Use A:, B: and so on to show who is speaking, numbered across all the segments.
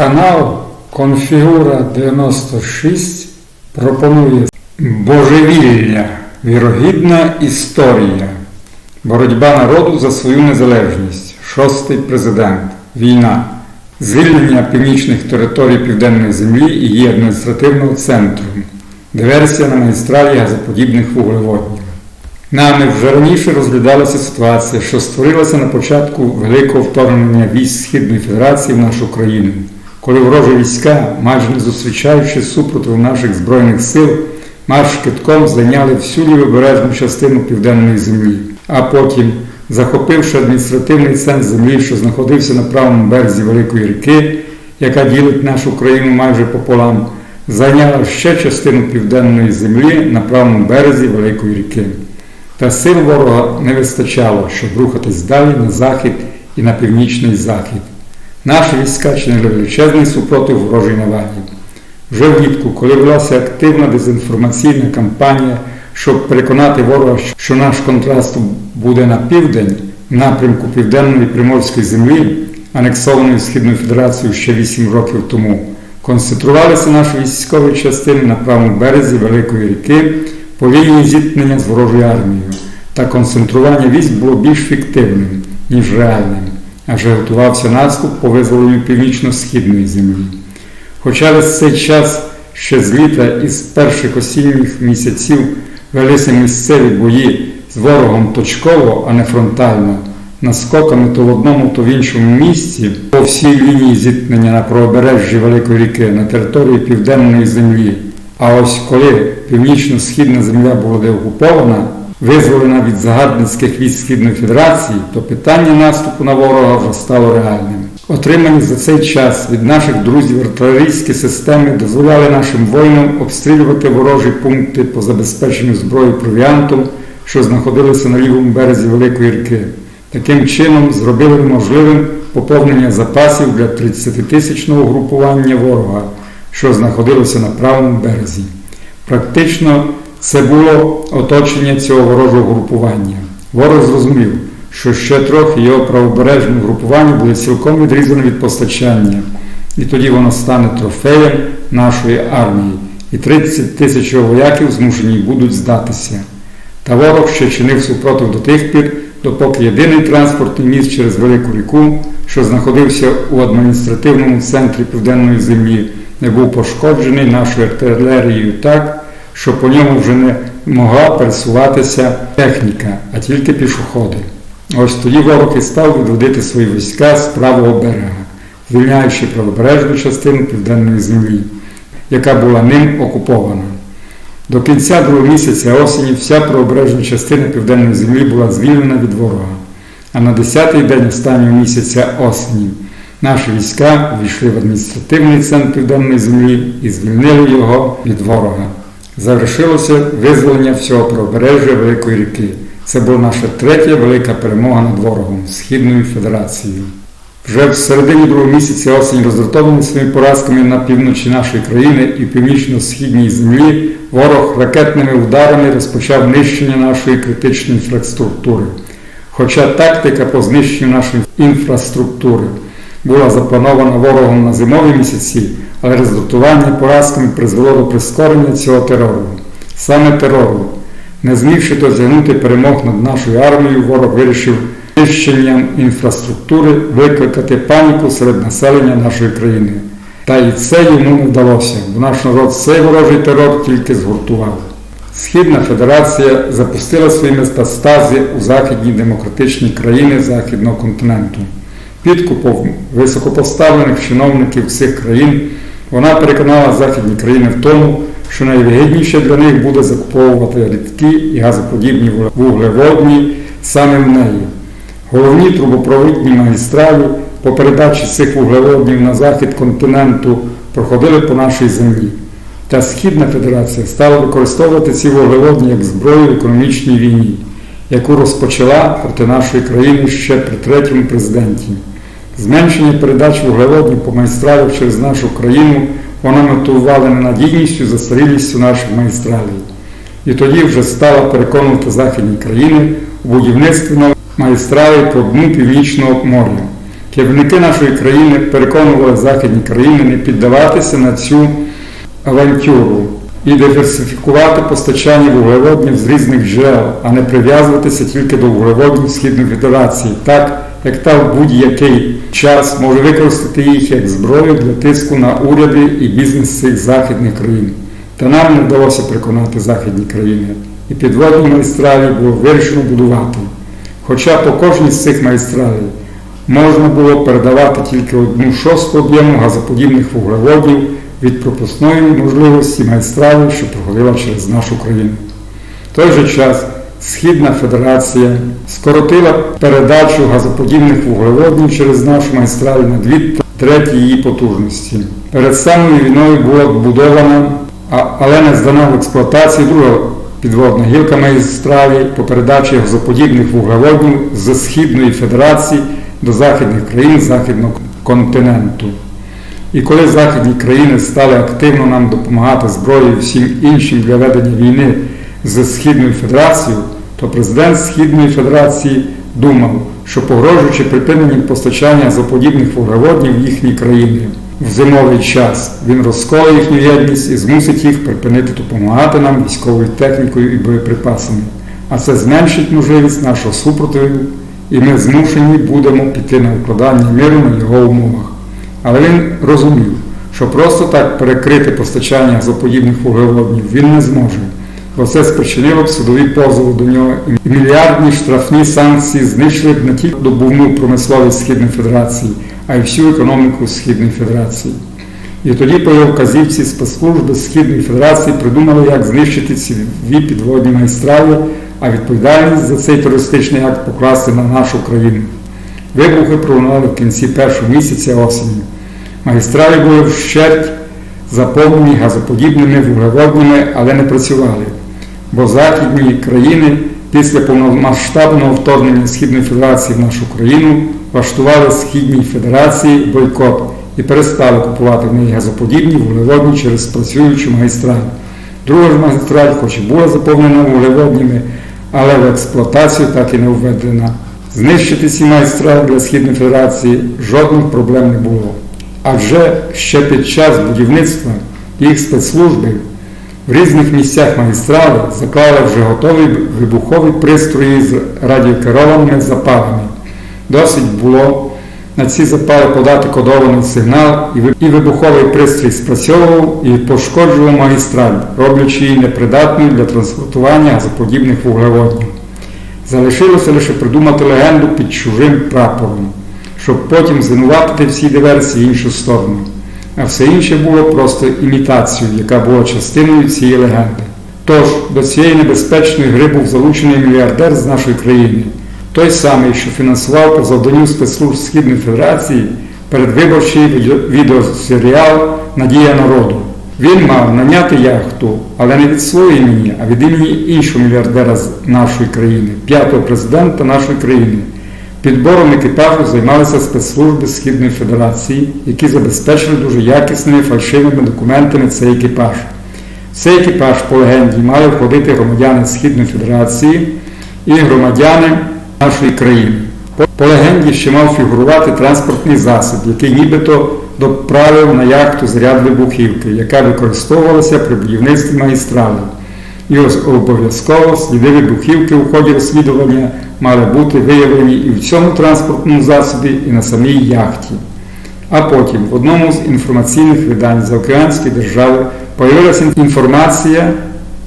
A: Канал Конфігура 96 пропонує Божевілля, вірогідна історія. Боротьба народу за свою незалежність. Шостий президент. Війна. Звільнення північних територій Південної землі і її адміністративного центру. Диверсія на магістралі газоподібних вуглеводнів. Нами вже раніше розглядалася ситуація, що створилася на початку великого вторгнення військ Східної Федерації в нашу країну, коли ворожі війська, майже не зустрічаючи супротиву наших Збройних сил, марш китком зайняли всю лівобережну частину південної землі, а потім, захопивши адміністративний центр землі, що знаходився на правому березі Великої ріки, яка ділить нашу країну майже пополам, зайняла ще частину південної землі на правому березі Великої ріки. Та сил ворога не вистачало, щоб рухатись далі на захід і на північний захід. Наші війська чинили величезний супротив ворожій наваді. Вже влітку, коли велася активна дезінформаційна кампанія, щоб переконати ворога, що наш контраст буде на південь, в напрямку Південної Приморської землі, анексованої Східною Федерацією ще 8 років тому, концентрувалися наші військові частини на правому березі Великої ріки по лінії зіткнення з ворожою армією, та концентрування військ було більш фіктивним, ніж реальним, адже готувався наступ по визволенню північно-східної землі. Хоча весь цей час ще з літа із перших осінніх місяців велися місцеві бої з ворогом точково, а не фронтально, наскоками то в одному, то в іншому місці по всій лінії зіткнення на правобережжі Великої ріки на території Південної землі. А ось коли північно-східна земля була деокупована, визволена від загарбницьких військ Східної Федерації, то питання наступу на ворога вже стало реальним. Отримані за цей час від наших друзів артилерійські системи дозволяли нашим воїнам обстрілювати ворожі пункти по забезпеченню зброї провіантом, що знаходилися на лівому березі Великої ріки. Таким чином зробили можливим поповнення запасів для 30-тисячного групування ворога, що знаходилося на правому березі. Практично це було оточення цього ворожого групування. Ворог зрозумів, що ще трохи його правобережне групування буде цілком відрізане від постачання, і тоді воно стане трофеєм нашої армії, і 30 тисяч вояків змушені будуть здатися. Та ворог ще чинив супротив до тих пір, допоки єдиний транспортний міст через Велику ріку, що знаходився у адміністративному центрі Південної землі, не був пошкоджений нашою артилерією так, що по ньому вже не могла пересуватися техніка, а тільки пішоходи. Ось тоді ворог і став відводити свої війська з правого берега, звільняючи правобережну частину південної землі, яка була ним окупована. До кінця другого місяця осені вся правобережна частина південної землі була звільнена від ворога. А на 10-й день останнього місяця осені наші війська війшли в адміністративний центр південної землі і звільнили його від ворога. Завершилося визволення всього правобережжя Великої ріки. Це була наша третя велика перемога над ворогом Східною Федерацією. Вже в середині другого місяця осені роздратований своїми поразками на півночі нашої країни і північно-східній землі, ворог ракетними ударами розпочав нищення нашої критичної інфраструктури. Хоча тактика по знищенню нашої інфраструктури була запланована ворогом на зимові місяці, але роздратування поразками призвело до прискорення цього терору. Саме терору. Не змігши досягнути перемог над нашою армією, ворог вирішив знищенням інфраструктури викликати паніку серед населення нашої країни. Та і це йому не вдалося, бо наш народ цей ворожий терор тільки згуртував. Східна Федерація запустила свої метастази у західні демократичні країни Західного континенту. Підкупом високопоставлених чиновників цих країн вона переконала західні країни в тому, що найвигідніше для них буде закуповувати рідкі і газоподібні вуглеводні саме в неї. Головні трубопровідні магістралі по передачі цих вуглеводнів на захід континенту проходили по нашій землі. Та Східна Федерація стала використовувати ці вуглеводні як зброю в економічній війні, яку розпочала проти нашої країни ще при третьому президенті. Зменшення передач вуглеводнів по магістралях через нашу країну вона мотивувала ненадійністю застарілістю наших магістралей. І тоді вже стала переконувати західні країни у будівництві магістралі по дну Північного моря. Керівники нашої країни переконували західні країни не піддаватися на цю авантюру і диверсифікувати постачання вуглеводнів з різних джерел, а не прив'язуватися тільки до вуглеводнів Східної Федерації, так як та будь-який час може використати їх як зброю для тиску на уряди і бізнес цих західних країн. Та нам не вдалося переконати західні країни, і підводні магістралі було вирішено будувати. Хоча по кожній з цих магістралей можна було передавати тільки одну шосту об'єму газоподібних вуглеводів від пропускної можливості магістралі, що проходила через нашу країну. В той же час Східна Федерація скоротила передачу газоподібних вуглеводів через нашу магістраль на дві треті її потужності. Перед самою війною була будована, але не здана в експлуатації друга підводна гілка магістралі по передачі газоподібних вуглеводів з Східної Федерації до західних країн Західного континенту. І коли західні країни стали активно нам допомагати зброєю всім іншим для ведення війни з Східною Федерацією, то президент Східної Федерації думав, що погрожуючи припиненням постачання газоподібних вуглеводнів в їхні країни в зимовий час, він розколе їхню єдність і змусить їх припинити допомагати нам військовою технікою і боєприпасами. А це зменшить можливість нашого супротиву, і ми змушені будемо піти на укладання миру на його умовах. Але він розумів, що просто так перекрити постачання газоподібних вуглеводнів він не зможе, бо це спричинило б судові позови до нього і мільярдні штрафні санкції знищили б не тільки добувну промисловість Східної Федерації, а й всю економіку Східної Федерації. І тоді по його вказівці спецслужби Східної Федерації придумали, як знищити ці дві підводні магістралі, а відповідальність за цей терористичний акт покласти на нашу країну. Вибухи пролунали в кінці першого місяця осені. Магістралі були вщерть заповнені газоподібними вуглеводнями, але не працювали, бо західні країни після повномасштабного вторгнення Східної Федерації в нашу країну влаштували Східній Федерації бойкот і перестали купувати в неї газоподібні вуглеводні через працюючу магістраль. Друга ж магістраль, хоч і була заповнена вуглеводнями, але в експлуатацію так і не введена. Знищити ці магістралі для Східної Федерації жодних проблем не було. Адже ще під час будівництва їх спецслужби в різних місцях магістрали заклали вже готові вибухові пристрої з радіокерованими запалами. Досить було на ці запали подати кодований сигнал, і вибуховий пристрій спрацьовував і пошкоджував магістраль, роблячи її непридатною для транспортування газоподібних вуглеводнів. Залишилося лише придумати легенду під чужим прапором, щоб потім звинуватити всі диверсії іншу сторону. А все інше було просто імітацією, яка була частиною цієї легенди. Тож до цієї небезпечної гри був залучений мільярдер з нашої країни, той самий, що фінансував по завданню спецслужб Східної Федерації передвиборчий відео- відеосеріал Надія народу. Він мав наняти яхту, але не від своєї імені, а від імені іншого мільярдера з нашої країни, п'ятого президента нашої країни. Підбором екіпажу займалися спецслужби Східної Федерації, які забезпечили дуже якісними фальшивими документами цей екіпаж. Цей екіпаж по легенді мали входити громадяни Східної Федерації і громадяни нашої країни. По- легенді ще мав фігурувати транспортний засіб, який нібито доправив на яхту заряд вибухівки, яка використовувалася при будівництві магістралі. І обов'язково сліди вибухівки у ході розслідування мали бути виявлені і в цьому транспортному засобі, і на самій яхті. А потім в одному з інформаційних видань заокеанської держави появилася інформація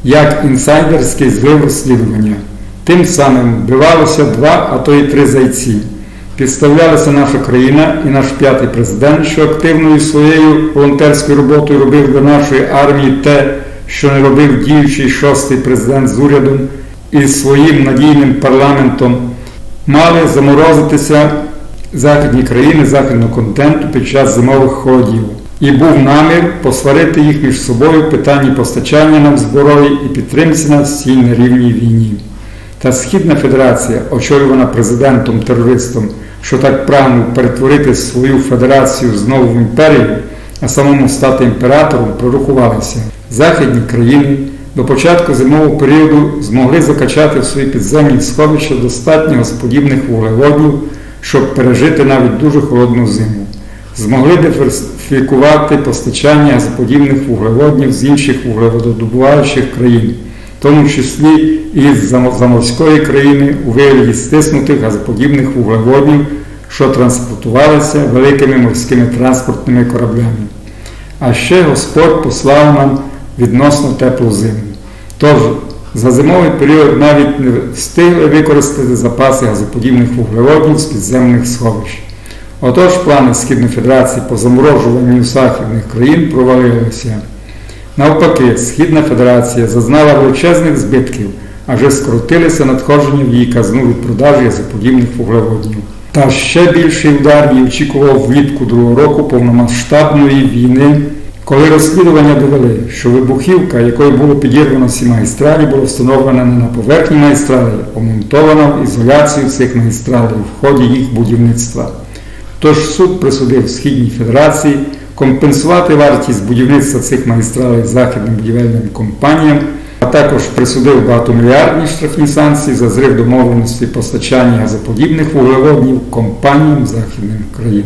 A: як інсайдерський злив розслідування. Тим самим вбивалося два, а то й три зайці. Підставлялася наша країна і наш п'ятий президент, що активною своєю волонтерською роботою робив для нашої армії те, що не робив діючий шостий президент з урядом і своїм надійним парламентом, мали заморозитися західні країни західного континенту під час зимових холодів. І був намір посварити їх між собою в питанні постачання нам зброї і підтримці нас в цій нерівній війні. Та Східна Федерація, очолювана президентом-терористом, що так прагнув перетворити свою федерацію знову в імперію, а самому стати імператором, прорахувалися. Західні країни до початку зимового періоду змогли закачати в свої підземні сховища достатньо господібних вуглеводів щоб пережити навіть дуже холодну зиму. Змогли диверсифікувати постачання газоподібних вуглеводнів з інших вуглевододобуваючих країн, в тому числі і з замо- заморської країни у вигляді стиснутих газоподібних вуглеводнів, що транспортувалися великими морськими транспортними кораблями. А ще Господь послав нам відносно теплу зиму. Тож за зимовий період навіть не встигли використати запаси газоподібних вуглеводнів з підземних сховищ. Отож, плани Східної Федерації по заморожуванню західних країн провалилися. Навпаки, Східна Федерація зазнала величезних збитків, адже скоротилися надходження в її казну від продажі газоподібних вуглеводнів. Та ще більший удар її очікував влітку другого року повномасштабної війни, коли розслідування довели, що вибухівка, якою було підірвано всі магістралі, була встановлена не на поверхні магістралі, а монтована в ізоляцію цих магістралей в ході їх будівництва. Тож суд присудив Східній Федерації компенсувати вартість будівництва цих магістралей західним будівельним компаніям, а також присудив багатомільярдні штрафні санкції за зрив домовленості постачання газоподібних вуглеводнів компаніям західних країн.